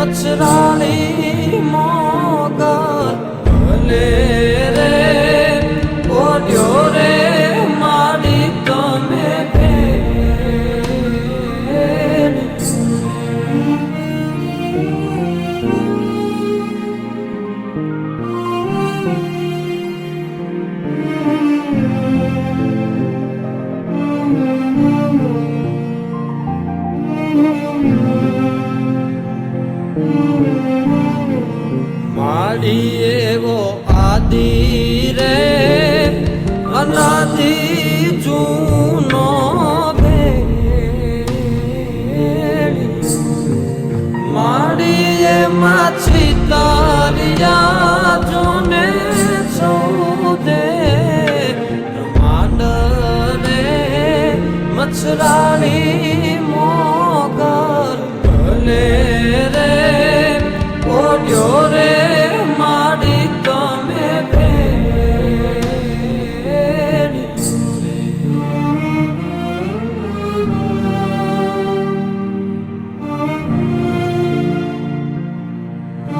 मचराली मौका ले માડી એવો આદિ રે, અનાદિ જૂનો. માડી એ માછી તારિયા જોને સૌદે બ્રહ્માંડ રે મચ્છરાણી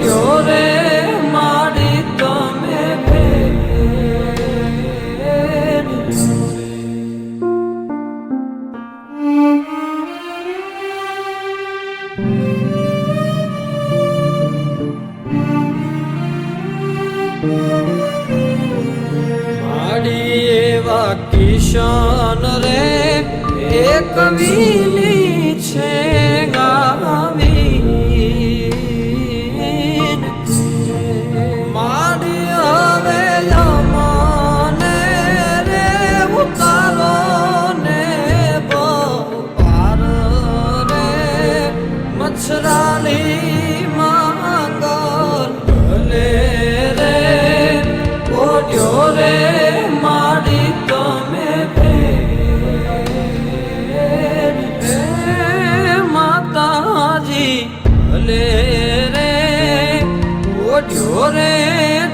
क्योरे मारी तुम्हें भेद मारी एवा किशन रे एक विली छे જો રે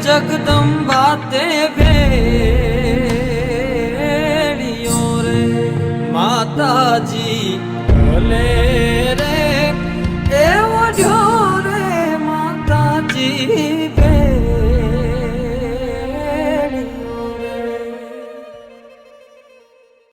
જગદંબા તે ભેડિયો રે માતાજી ભલે રે એવો ઢો રે માતાજી